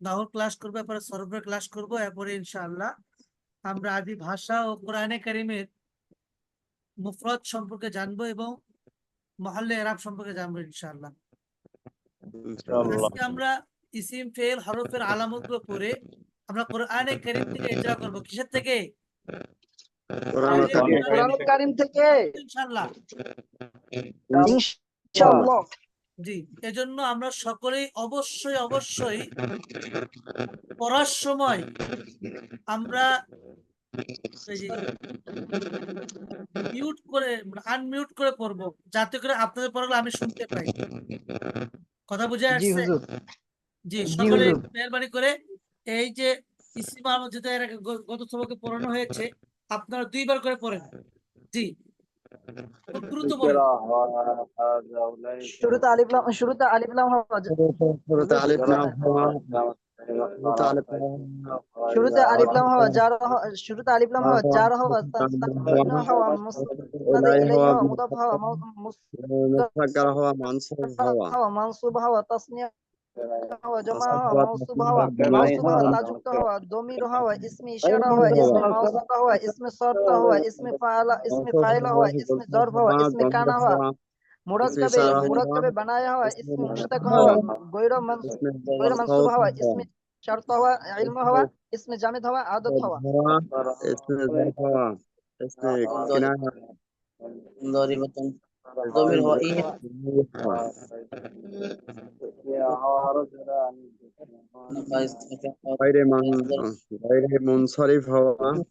দাওর class করব এরপরে সরবের class করব এরপরে ইনশাআল্লাহ আমরা আদি ভাষা ও কোরআনে কারিমের মুফরত সম্পর্কে জানব এবং মহল্লে এরাব সম্পর্কে জানব ইনশাআল্লাহ। আজকে আমরা ইসিম ফেল হরফের আলামত পড়ে আমরা কোরআনে কারিম থেকে ইজরা করব। কিসের থেকে। কোরআন কারিম থেকে। ইনশাআল্লাহ। ইনশাআল্লাহ। জি এজন্য আমরা সকলেই অবশ্যই অবশ্যই পড়ার সময় আমরা মিউট করে আনমিউট করে পড়ব যাতে করে আপনাদের পড়াগুলো আমি শুনতে পাই। কথা বুঝে আসছে? জি সকলে। মেহরবানি করে এই যে ইসিমা যেটা গত সবকে পড়ানো হয়েছে আপনারা দুইবার করে পড়েন। জি শুরুতে আলিফ লাম শুরুতে আলিফ লাম হওয়া শুরুতে আলিফ লাম হওয়া শুরুতে আলিফ লাম হওয়া জার হওয়া শুরুতে আলিফ লাম হওয়া জার হওয়া তানবিন হওয়া মুসনাদ ইলাইহি হওয়া মুদাফ হওয়া মুসাক্কার হওয়া মানসুব হওয়া হওয়া মানসুব হওয়া তাসনিয়া هو جماعة موصوب هو موصوب هو تاجوكت هو ضمير هو اسم إشارة هو اسم موصوف هو اسم شرط هو اسم فاعل اسم فاعل هو اسم ظرف هو اسم كان هو مركب مركب बनाया हुआ इसमें मुश्तक हुआ गैर मंसूब गैर मंसूब हुआ इसमें शर्त हुआ इल्म हुआ इसमें जामिद हुआ आदत हुआ इसमें इसमें किनाया ضريبة ضمير هو إيه غير من غير منصرف هوا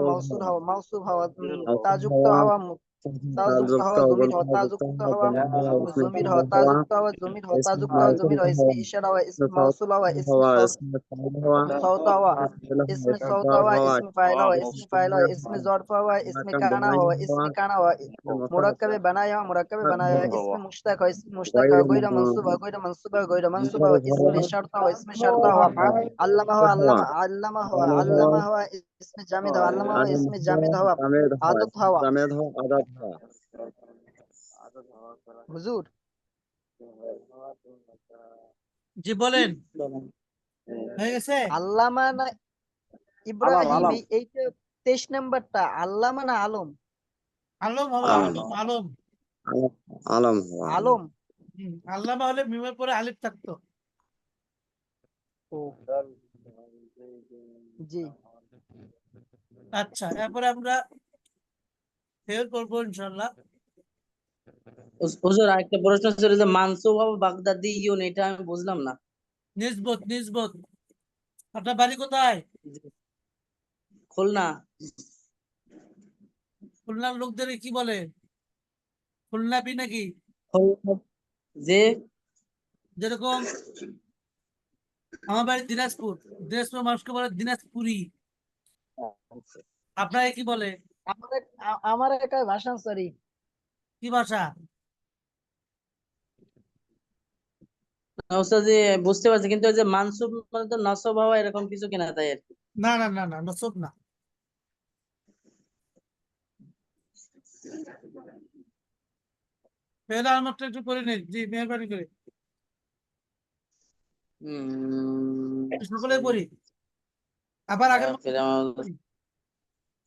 موصول هو موصول هو تاجكت هو জমির बनाया हुआ बनाया इसमें मुश्तक है इसमें मुश्तक है गैर मंसूब है गैर मंसूब इसमें शर्त हो इसमें शर्त हो अल्लामा हो अल्लामा अल्लामा हो अल्लामा हो इसमें जामिद हो अल्लामा हो इसमें जामिद हो आदत हो आदत হুজুর। জি বলেন। হয়ে গেছে? আল্লামা না ইব্রাহিম এই যে তেইশ নাম্বারটা আল্লামা না আলম? আলম হবে আলম। আলম আলম। আল্লামা হলে মিমের পরে আলিফ থাকতো। জি। আচ্ছা এরপরে আমরা ফেল করব ইনশাল্লাহ হুজুর আরেকটা প্রশ্ন ছিল যে মানসুব হবে বাগদাদি ইউন এটা আমি বুঝলাম না। নিসবত নিসবত আপনার বাড়ি কোথায়? খুলনা। খুলনার লোকদের কি বলে? খুলনা বি নাকি? যে? যেরকম আমার বাড়ি দিনাজপুর দিনাজপুর মানুষকে বলে দিনাজপুরি। আপনাকে কি বলে? আমার এক- আ- আমার একা ভাষণ সরি কি ভাষা? বুঝতে পারছি কিন্তু ওই যে মানসুব মানে তো নসব হওয়া এরকম কিছু কিনা তাই আর কি? না না না না নসব না। আমারটা একটু করে নিন জি মেহরবানি করে। সকলে পড়ি। আবার আগের আমার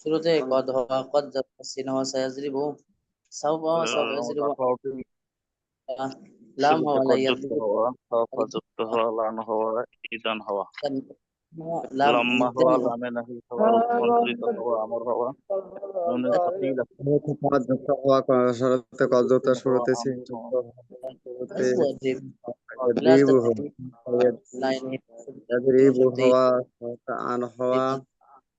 শুরুতে কদ হওয়া কদ সিন হওয়া সায়াজরিবু সাউবা ইয়াজরিবু লাম হওয়া লা ইয়াজরিবু যুক্ত হওয়া লান হওয়া ইদান যুক্ত শুরুতে কদ যুক্ত শুরুতে সিন যুক্ত শুরুতে হওয়া আন হওয়া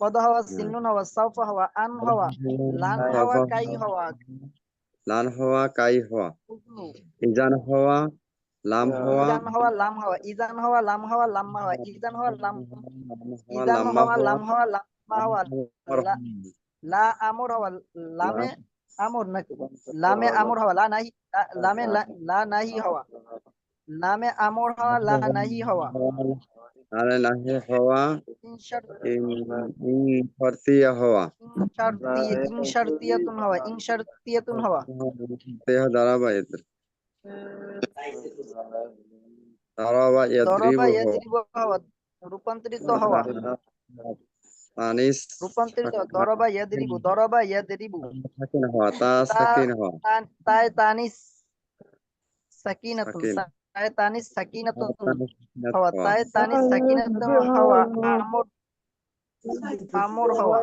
কদ হওয়া সিন্নুন হওয়া সাউফা হওয়া আন হওয়া লান হওয়া কাই হওয়া লান হওয়া কাই হওয়া ইজান হওয়া লাম হওয়া ইজান হওয়া লাম হওয়া ইজান হওয়া লাম হওয়া লাম্মা হওয়া ইজান হওয়া লাম ইজান হওয়া লাম হওয়া লাম্মা হওয়া লা- আমর হওয়া লামে আমর নাকি লামে আমর হওয়া লা নাহি লামে লা- লা নাহি হওয়া। লামে আমর হওয়া লা নাহি হওয়া। আরে নাহি হওয়া ইনশার ইন ইন ফরতিয়া হওয়া ইনশারতিয়া ইনশারতিয়াতুন হওয়া ইনশারতিয়াতুন হওয়া দেহ দাঁড়াবা এদের দাঁড়াবা ইয়াদ্রিবু দরবা হওয়া ইয়াদরিবু হওয়া রূপান্তরিত হওয়া আনিস রূপান্তরিত দরবা ইয়াদরিবু দরবা ইয়াদরিবু সাকিন হওয়া তা সাকিন হওয়া তান- তায় তানিস সাকিনাতুন সাকিন। তায় তানিস সাকিনাতুন হওয়া হওয়া তায় তানিস সাকিনাতুন হওয়া আমর আমর হওয়া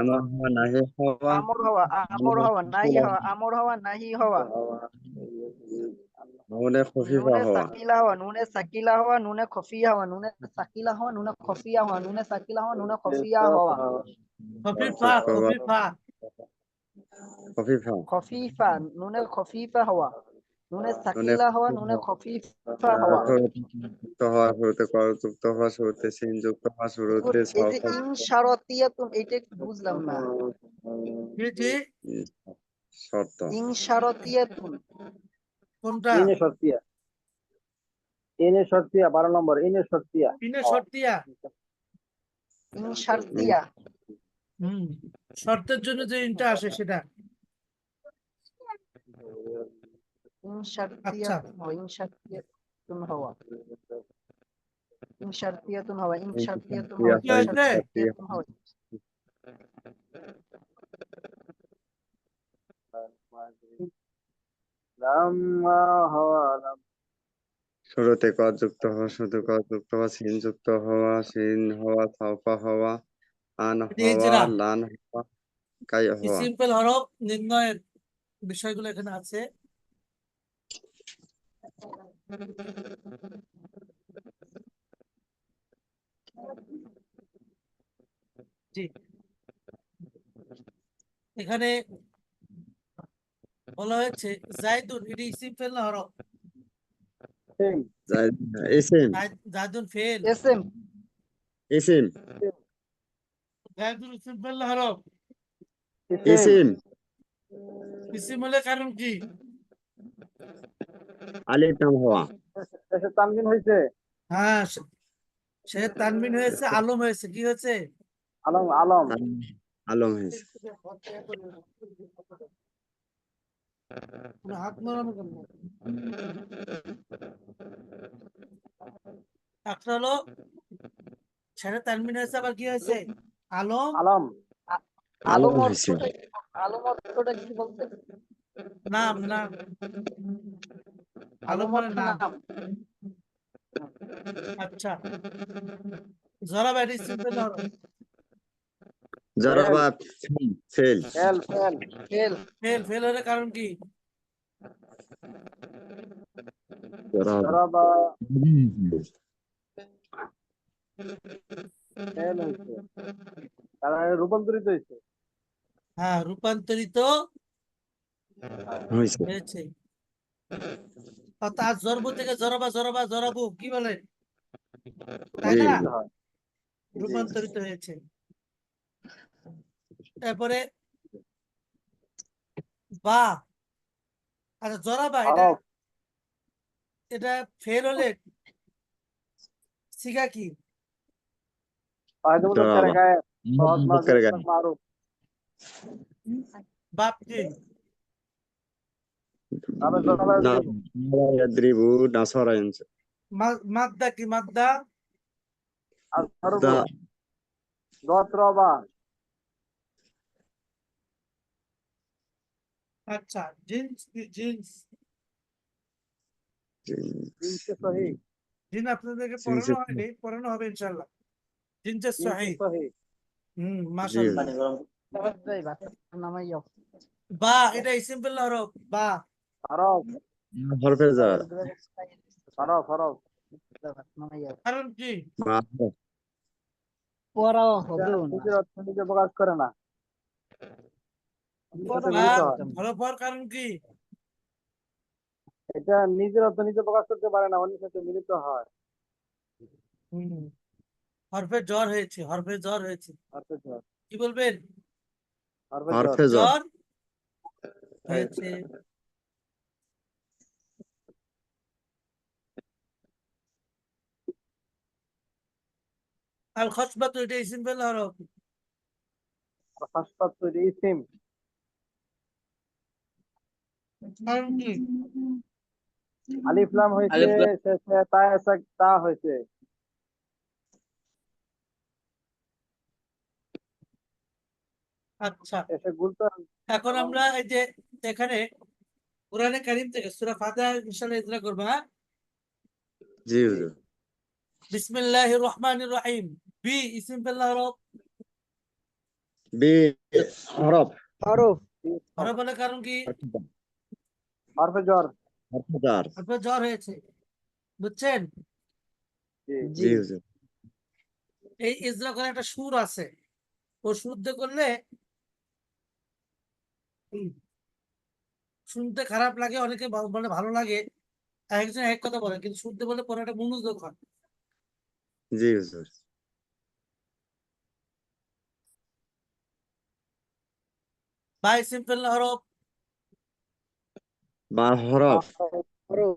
আমার হওয়া নাহি হওয়া আমর হওয়া আমর হওয়া নাহি হওয়া আমর হওয়া নাহি হওয়া নুনে খফিফা নুনে হওয়া সাকিলা হওয়া নুনে সাকিলা হওয়া নুনে খফিয়া হওয়া নুনে সাকিলা হওয়া নুনে খফিয়া হওয়া নুনে সাকিলা হওয়া নুনে খফিয়া হওয়া খফিফা খফিফা খফিফা খফিফা নুনে খফিফা হওয়া নুনে সাকিলা হওয়া নুনে খফিফা হওয়া। হওয়া শুরুতে কর হওয়া শুরুতে সিন যুক্ত হওয়া শুরুতে এই যে সফা ইনশারতিয়াতুন এটা একটু বুঝলাম না। জি জি শর্ত। ইনশারতিয়াতুন কোনটা? ইনে শর্তিয়া। ইনে শর্তিয়া বারো নম্বর ইনে শর্তিয়া। শর্তিয়া। ইনশারতিয়া হুম। শর্তের জন্য যে ইনটা আসে সেটা। হওয়া ইনশারতিয়াতুন হওয়া হওয়া কি হওয়া লাম্মা হওয়া শুরুতে কর যুক্ত হওয়া শুরুতে কর যুক্ত হওয়া সিন যুক্ত হওয়া সিন হওয়া সাফা হওয়া আন হওয়া। লান হওয়া কাই হওয়া। সিম্পল হরফ নির্ণয়ের বিষয়গুলো এখানে আছে। জি। এখানে বলা হয়েছে জাইদুন এটি ইসিম ফেল না হরফ? জাইদ- জাইদুন ফেল। এসএম। ইসিম জাইদুন ইসিম ফেল না হরফ? ইসিম ইসিম হলে কারণ কি? আলিফ নাম হওয়া তানবিন হয়েছে? হ্যাঁ সে- তানবিন হয়েছে আলম হয়েছে কি হয়েছে? আলম আলম। আলম হয়েছে। হাত নড়ানো কেন? একটা হলো ছেড়ে তানবিন হয়েছে আবার কি হয়েছে? আলম। আলম। আলম আলম হয়েছে। আলম অর্থটা কি বলতে? নাম নাম। আলম মানে নাম আচ্ছা। জরা ব্যাটি সিম্পল হলো জরাবা ফেল। ফেল ফেল ফেল। ফেল ফেল হলে কারণ কি? জরাবা জরাবা ফেল হয়েছে। তার মানে রূপান্তরিত হয়েছে। হ্যাঁ রূপান্তরিত হয়েছে। তার জরব থেকে জরাবা জরাবা জরাবু কি বলে? তাই না। রূপান্তরিত হয়েছে। তারপরে বা আচ্ছা জরাবা এটা? এটা ফেল হলে সিগা কি? হয়তো বলতে মাদ্দা কি মাদ্দা আর সর্ব দা দত্রবা আচ্ছা জিন্স কি জিন্স জিন আপনাদেরকে পড়ানো হয়নি পড়ানো হবে ইনশাল্লাহ জিনসের জিনসে সহি সহি হুম মাশাআল্লাহ বা এটা সিম্পল হরফ বা কারণ কি হবে নিজের অর্থ নিজে প্রকাশ করে না এটা মিলিত বা। হরফ হওয়ার কারণ কি এটা নিজের অর্থ নিজে প্রকাশ করতে পারে না অন্যের সাথে মিলিত হয় হরফে জ্বর হয়েছে হরফে জ্বর হয়েছে হরফে জ্বর কি বলবেন হরফে জ্বর হয়েছে আল খসবাত এটা হরফ ইসিম আলিফ লাম হয়েছে আলিফ শেষে তা এসে তা হয়েছে। আচ্ছা। এসে গুলতা এখন আমরা এই যে এখানে কোরআনে কারিম থেকে সূরা ফাতিহা ইনশাআল্লাহ ইজরা করব হ্যাঁ? জি হুজুর। বিসমিল্লাহির রহমানির রহিম বি ইসিম বিল্লাহ হরফ বি হরফ হরফ হরফ বলে কারণ কি হরফে জ্বর হরফে জার হরফে জ্বর হয়েছে বুঝছেন জি এই ইজরা করে একটা সুর আছে ও সুর দিয়ে করলে শুনতে খারাপ লাগে অনেকে বলে ভালো লাগে। একজন এক কথা বলে কিন্তু শুনতে বলে পরে একটা মনোযোগ হয়। জি হুজুর বাই সিম্পল হরফ? বা হরফ।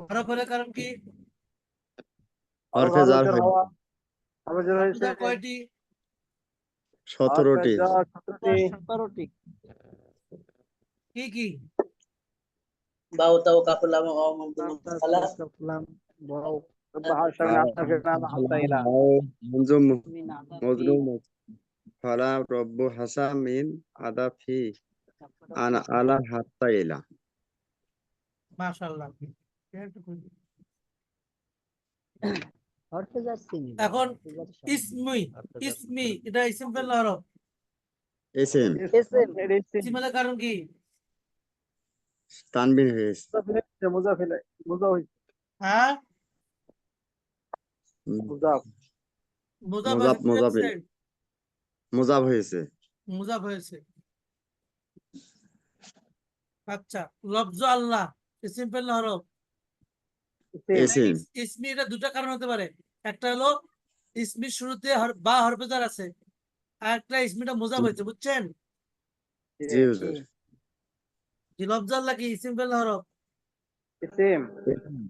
হরফ হলে কারণ কি? হরফে জার হরফে কয়টি? সতেরোটি। সতেরোটি। কি কি? বাউ তাও কাফলাম ও মমদুল মুতাকালা ফালা রব্বু হাসা মিন আদা ফি আনা আলা হাত্তা ইলা। মাশাআল্লাহ। চিনি এখন ইসমি ইসমি এটা ইসিম ফেল হরফ কারণ কি? তানবিন হয়েছে। মুজাফিলে মুজা হয়েছে। হ্যাঁ? মুজাফ। মুজাফ মুজাফ, মুজাফ। হয়েছে মোজাব হয়েছে। মুজাফ হয়েছে। আচ্ছা লফজ আল্লাহ ইসিম ফেল হরফ। ইসমি। এটা দুটা কারণ হতে পারে। একটা হলো ইসমির শুরুতে বা হরফেজার আছে। আর একটা ইসমিটা মুজাফ হয়েছে বুঝছেন? জি লফজ আল্লাহ কি ইসিম ফেল হরফ?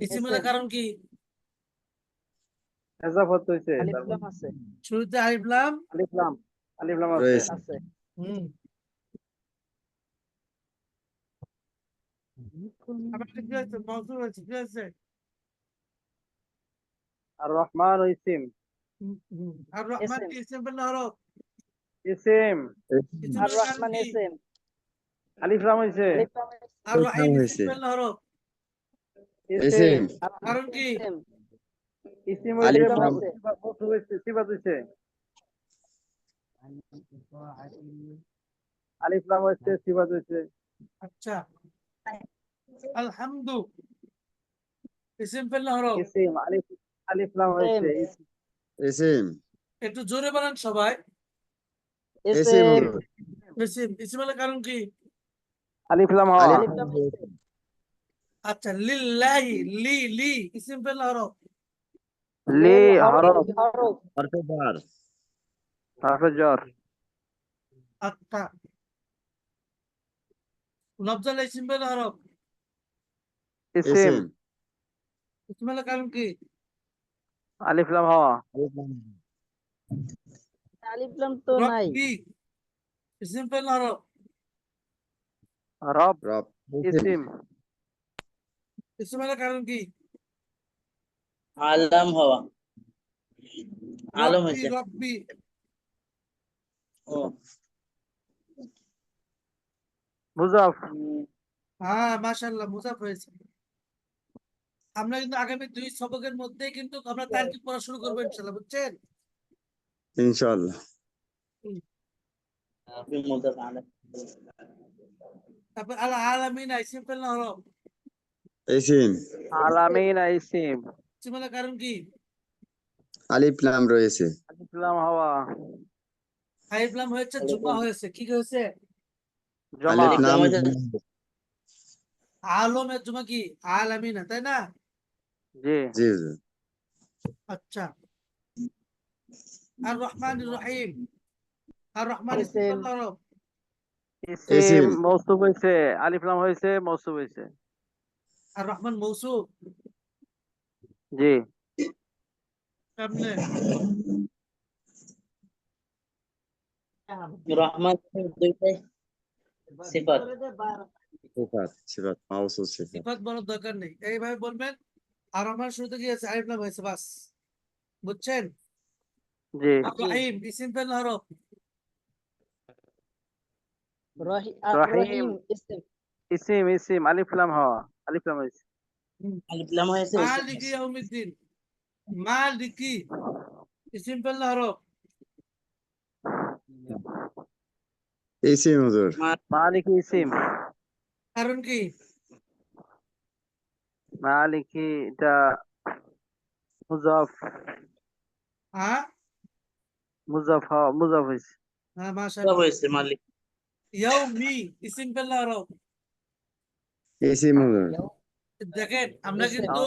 ইসিম। কারণ কি? এজাফত হয়েছে আলিফ লাম আছে। শুরুতে আলিফলাম আলিফ লাম আলিফ লাম আছে আছে। হুম। আর রহমান ইসিম। আর রহমান ইসিম। ইসিম হরফ ইসিম ইসিম আর রহমান? এসএম। আলিফ লাম আলিফ লাম আর রহিম ইসিম ফেল হরফ এসএম। কারণ কি? ইসিম আলিফ লাম। হয়েছে আচ্ছা। আলহামদু। ইসিম ফেল হরফ ইসিম আলিফ আলিফ লাম হয়েছে। ইসিম। একটু জোরে বলেন সবাই। ইসিম ইসিম কারণ কি? আলিফ লাম হওয়া আচ্ছা লিল্লাহি লি লি ইসিম ফেল হরফ লি হরফ হরফ হরফে জার হরফে জ্বর আচ্ছা লফজাল ইসিম ফেল হরফ ইসিম এসএম ইসিম হলে কারণ কি আলিফ লাম হওয়া আলিফ লাম তো নাই রব্বি ইসিম ফেল হরফ রব রব ইসিম ইসমের কারণ কি আলম হওয়া। আলম হ্যাঁ, হয়েছে। আমরা কিন্তু আগামী দুই মধ্যে কিন্তু আমরা শুরু বুঝছেন? তারপর আল আলামিন আইসিম। আলামিন আইসিম। ইসমের কারণ কি? আলিফ লাম রয়েছে। আলিফ লাম হওয়া। আলিফ লাম হয়েছে জুমা হয়েছে কি হয়েছে? জমা আলিফ লাম আলমের জুমা কি? আলামিনা তাই না? জি। জি আচ্ছা। আর রহমান রহিম আর রহমান ইসিম ইসিম। হয়েছে আলিফ লাম হয়েছে মৌসুফ হয়েছে। আর রহমান মৌসুফ জি কেমনে রহমান দুইটাই সিফাত সিফাত সিফাত মাউসুফ সিফাত সিফাত বলার দরকার নেই এইভাবে বলবেন আর রহমান শুরুতে কি আছে আলিফ লাম হয়েছে বাস বুঝছেন জি আর রহিম ইসিম ফেল হরফ রহি- আ- রহিম। রহিম ইসিম ইসিম ইসিম আলিফ লাম হওয়া আলিফ লাম হয়েছে আলিফ লাম হয়েছে মালিকি ইয়াউমিদ্দিন মালিকি ইসিম ফেল হরফ ইসিম হুজুর। মালিক ইসিম। কারণ কি? মালিকি এটা মুজাফ। হ্যাঁ? মুজাফ হওয়া মুজাফ হয়েছে। হ্যাঁ মাশাআল্লাহ। হয়েছে মালিক ইয়াউমি ইসিম ফেল হরফ ইসিম হুজুর। দেখেন আমরা কিন্তু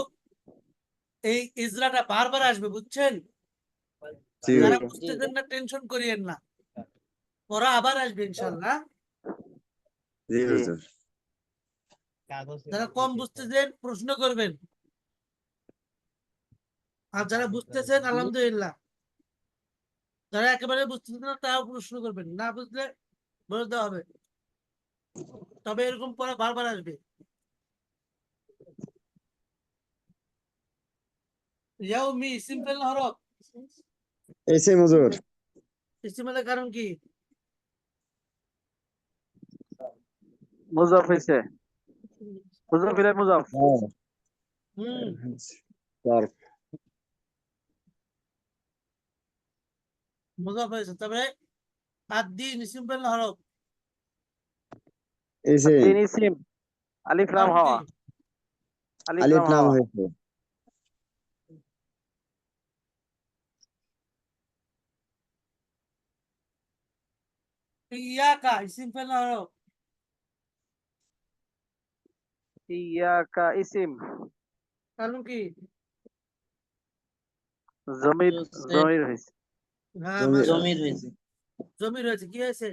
এই ইজরাটা বারবার আসবে বুঝছেন? যারা বুঝতেছেন না টেনশন করিয়েন না। ওরা আবার আসবে ইনশাল্লাহ। যারা কম বুঝতেছেন প্রশ্ন করবেন। আর যারা বুঝতেছেন আলহামদুলিল্লাহ। যারা একেবারে বুঝতেছেন না তারাও প্রশ্ন করবেন। না বুঝলে বলে দেওয়া হবে। তবে এরকম পরে বারবার আসবে। ইয়াউমি সিম্পল হরফ ইসিম হুজুর ইসিমের কারণ কি মুজাফ হয়েছে মুজাফ ইলাই মুজাফ হুম zarf মুজাফ হয়েছে তবে আদিন সিম্পল হরফ ইসিম তিন ইসিম আলিফ লাম কারণ হওয়া কি? আলিফ আলিফ লাম লাম হয়েছে ইয়াকা সিম্পল হরফ ইয়াকা ইসিম কারণ কি জমির জমির হয়েছে হ্যাঁ জমির- হয়েছে জমির হয়েছে কি হয়েছে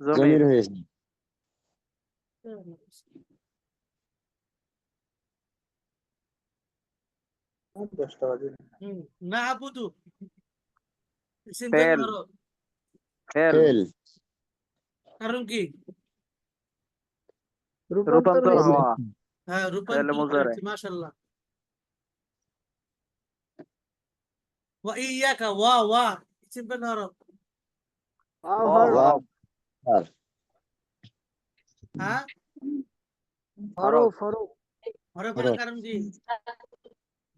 জমির হয়েছে না আবুদু ফেল ফেল কারণ কি? রূপান্তর। হওয়া। হ্যাঁ রূপান্তর মুজারে। করেছে মাশাআল্লাহ। ওয়া ইয়াকা ওয়া ওয়া সিম্পল হরফ হরফ হ্যাঁ? হরফ হরফ হরফের কারণ কি?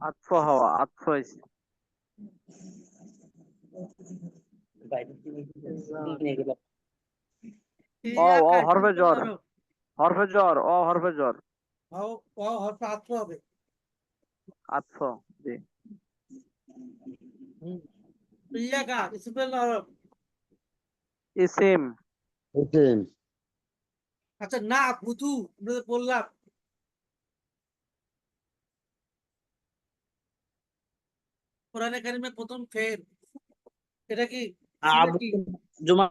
আতফ হওয়া আতফ হয়েছে। ও, ইয়াকা হরফে জ্বর। হরফ। জ্বর ও ও হরফে হবে। আতফ জি। ইয়াকা সিম্পল হরফ ইসিম। ইসিম। আচ্ছা না বুধু আমরা বললাম। কোরআনে কারিমে প্রথম ফের। এটা কি? জুমা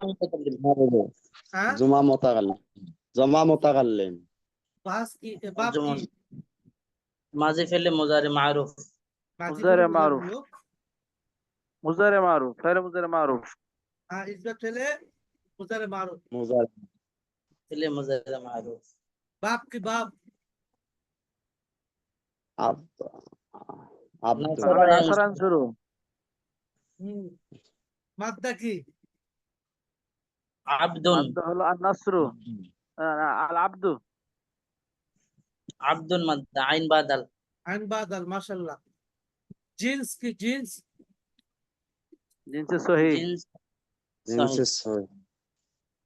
হ্যাঁ জুমা মোতাকাল্লিম জমা মোতাকাল্লিম বাস বাপ জমা। কি? মাঝে ফেলে মোজারে মারুফ। বাকি মুজারে কোনো মারুফ। গুলো? মুজারে মারুফ ফেল মুজারে মারুফ। হ্যাঁ ইসবাত ফেলে মুজারে মারো মুজার ফেলে মুজারে মারুফ। বাপ কি বাপ? সরান শুরু। মাদ্দা কি? عبد. هو النصر. آه، العبد. عبد المد عين بدل. عين بدل ما شاء الله. جنس كي جنس. جنس صحيح. جنس صحيح,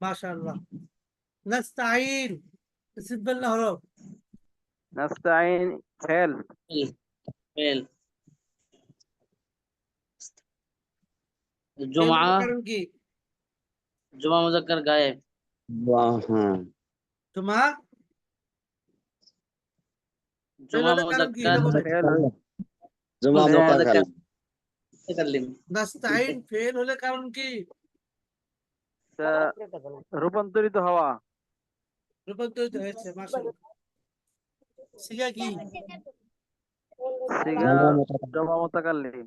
ما شاء الله. نستعين. بسم الله بالهروب نستعين فعل فعل الجمعة. কারণ কি জুমা মুজাক্কার গায়েব বাহ হ্যাঁ জুমা জুমা হলে কারণ কি? এটা মুজাক্কার বলে। ফেল জুমা ফেল। মোতাকাল মুতাকাল্লিম নাস্তাইন ফেল হলে কারণ কি তা রূপান্তরিত হওয়া রূপান্তরিত হয়েছে মাশাল্লাহ সিগা কি সিগা জমা মুতাকাল্লিম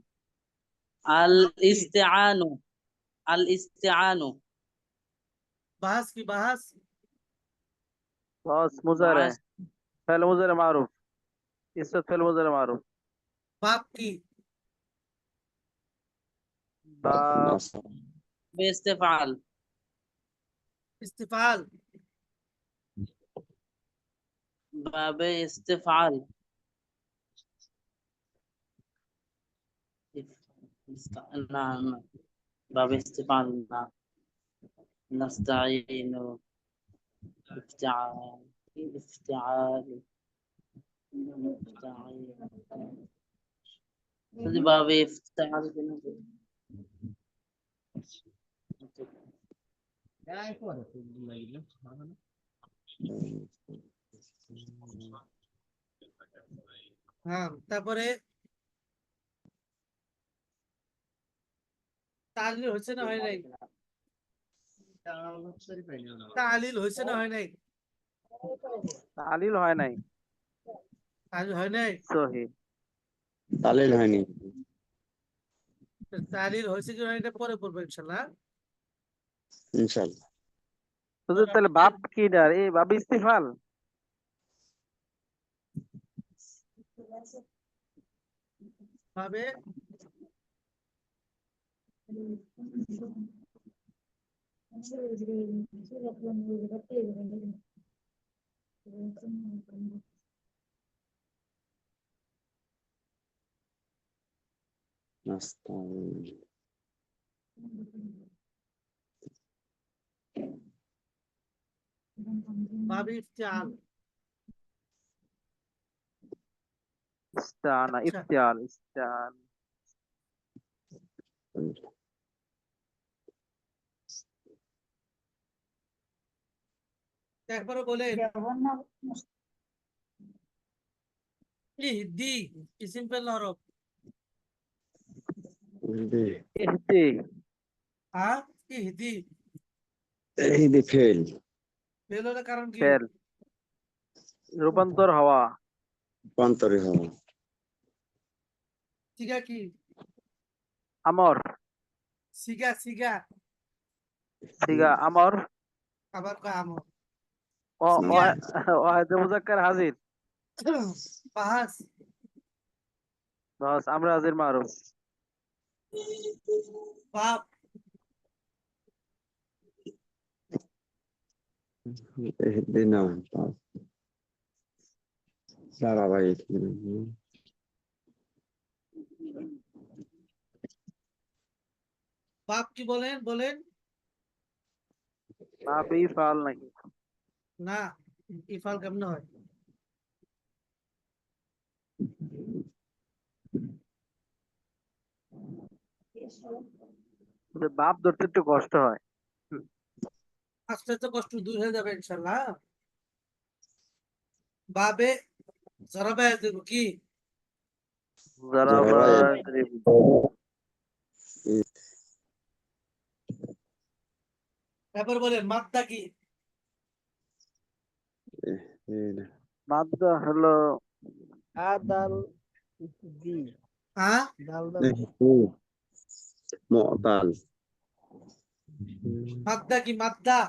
আল ইস্তিআনু আল ইস্তিআনু বাহাস কি বাহাস বাস মুজারে ফেল মুজারে মারুফ ইসত ফেল মুজারে মারুফ বাপ কি বাব ইস্তিফআল ইস্তিফাল বাবে ইস্তিফআল না না বাবে ইস্তিফআল না نستعين افتعال افتعال افتعال যদি বাবে ইফতিআল কেন বলি? হ্যাঁ তারপরে তালিল হয়েছে না হয় নাই তালিল হয়েছে না হয় নাই? তালিল হয় নাই। তালিল হয় নাই? সহি তালিল হয়নি তালিল হয়েছে কি হয় এটা পরে বলব ইনশাল্লাহ ইনশাল্লাহ শুধু তাহলে বাপ কি ডার এই বাপ ইস্তিফাল। ভাবে নাস্তাইন ভাবে ইফতিআল ইস্তানা আচ্ছা। ইফতিয়াল একবারও বলে ইহদি ইসিম ফেল হরফ ইহদি ইহদি। হ্যাঁ ইহদি। ইহদি ফেল। ফেল হলে কারণ কি? ফেল। রূপান্তর হওয়া। রূপান্তরি হওয়া। সিগা কি? আমর। সিগা সিগা। সিগা আমর। আবার কয় আমর। ওয়াহিদ মুজাক্কার হাজির। বাহাস বাস আমরা হাজির মারুফ বাপ। দাঁড়া ভাই বাপ কি বলেন বলেন। বাপ ইফাল নাকি? না ইফাল কেমন হয় বাপ ধরতে একটু কষ্ট হয়। আস্তে আস্তে কষ্ট দূর হয়ে যাবে ইনশাল্লাহ। বাবে জরাবে দেব কি? তারপর বলেন মাদ্দা কি? মাদ্দা হলো আদাল দি দাল মুতাল মাদ্দা কি মাদ্দা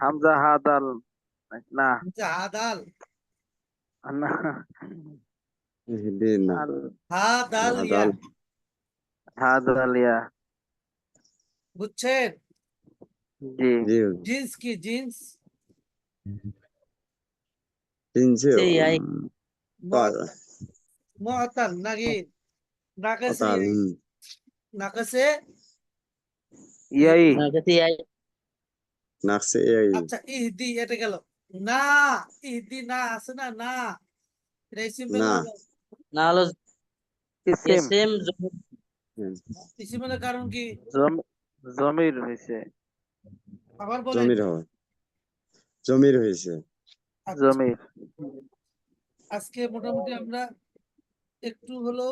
হামজা হাদাল না হাদাল না হাদাল হাদাল হাদালিয়া বুঝছেন জি জি জিন্স কি জিন্স তিনশো জি, আই। মুআতাল নাকি নাকাসে পাতাল নাকাসে ইয়াই নাগতি আই নাকসে এই আচ্ছা ইহদি এটা গেল না ইহদি না আছে না না এটা ইসিম না। না হলো ইসিম ইসিম ইসিমের কারণ কি জম- জমির হয়েছে আবার বলেন। জমির জমির হয়েছে। আচ্ছা, জমির। আজকে মোটামুটি আমরা একটু হলো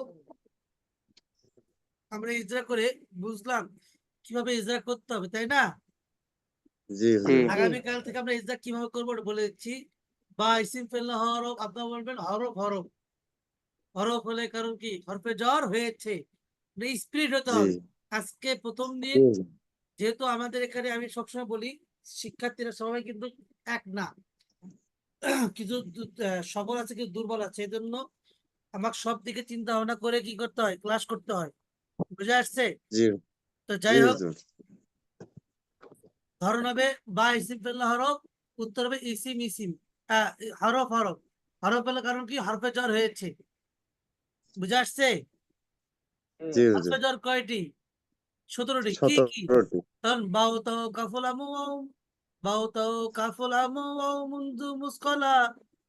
আমরা ইজরা করে বুঝলাম কীভাবে ইজরা করতে হবে তাই না? জি আগামীকাল থেকে আমরা ইজরা কীভাবে করব বলে দিচ্ছি। বা ইসিম ফেললে হরফ আপনারা বলবেন হরফ হরফ। হরফ হলে কারণ কি? হরফে জ্বর হয়েছে। স্পিরিট হতে হবে। আজকে প্রথম দিন যেহেতু আমাদের এখানে আমি সবসময় বলি শিক্ষার্থীরা সবাই কিন্তু এক না। কিছু সবল আছে কিছু দুর্বল আছে। এই জন্য আমাকে সব দিকে চিন্তা ভাবনা করে কি করতে হয়? ক্লাস করতে হয়। বুঝে আসছে তো যাই হোক। ধরন হবে বা ইসিম ফেললে হরফ উত্তর হবে ইসিম ইসিম। হরফ হরফ। হরফ পেলে কারণ কি? হরফে জ্বর হয়েছে। বুঝে আসছে হরফে জ্বর কয়টি? সতেরোটি কি কি? সতেরোটি। তখন বাউ তাও কাফুল আমু ওয়াও বাউ তাও কাফুল আমু ওয়াও মুনজু মুসকালা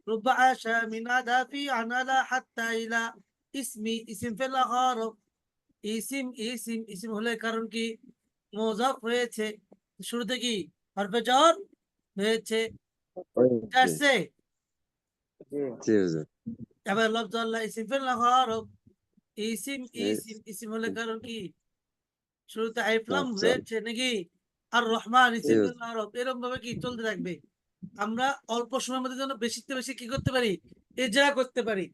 রুবা আশা আদাফি আনালা হাত্তা ইলা ইসমি ইসিম ফেলা হরফ ইসিম ইসিম ইসিম হলে কারণ কি? মোজাফ হয়েছে। শুরুতে কি? হরফে জ্বর হয়েছে। আসছে এবার লফজ আল্লাহ ইসিম ফেলা হরফ ইসিম. ইসিম ইসিম হলে কারণ কি? শুরুতে আইফলাম হয়েছে নাকি? আর রহমান এরকম ভাবে কি চলতে থাকবে? আমরা অল্প সময়ের মধ্যে যেন বেশি বেশি কি করতে পারি? এজরা করতে পারি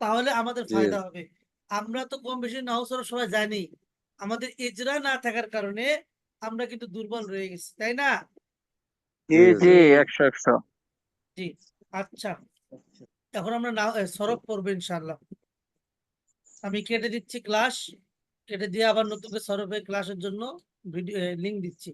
তাহলে আমাদের ফায়দা হবে। আমরা তো কম বেশি নাহসর সবাই জানি আমাদের এজরা না থাকার কারণে আমরা কিন্তু দুর্বল রয়ে গেছি তাই না? জি জি একশো একশো। জি আচ্ছা। এখন আমরা না সরব করব ইনশাল্লাহ আমি কেটে দিচ্ছি ক্লাস কেটে দিয়ে আবার নতুন করে সরবে ক্লাসের জন্য ভিডিও লিঙ্ক দিচ্ছি।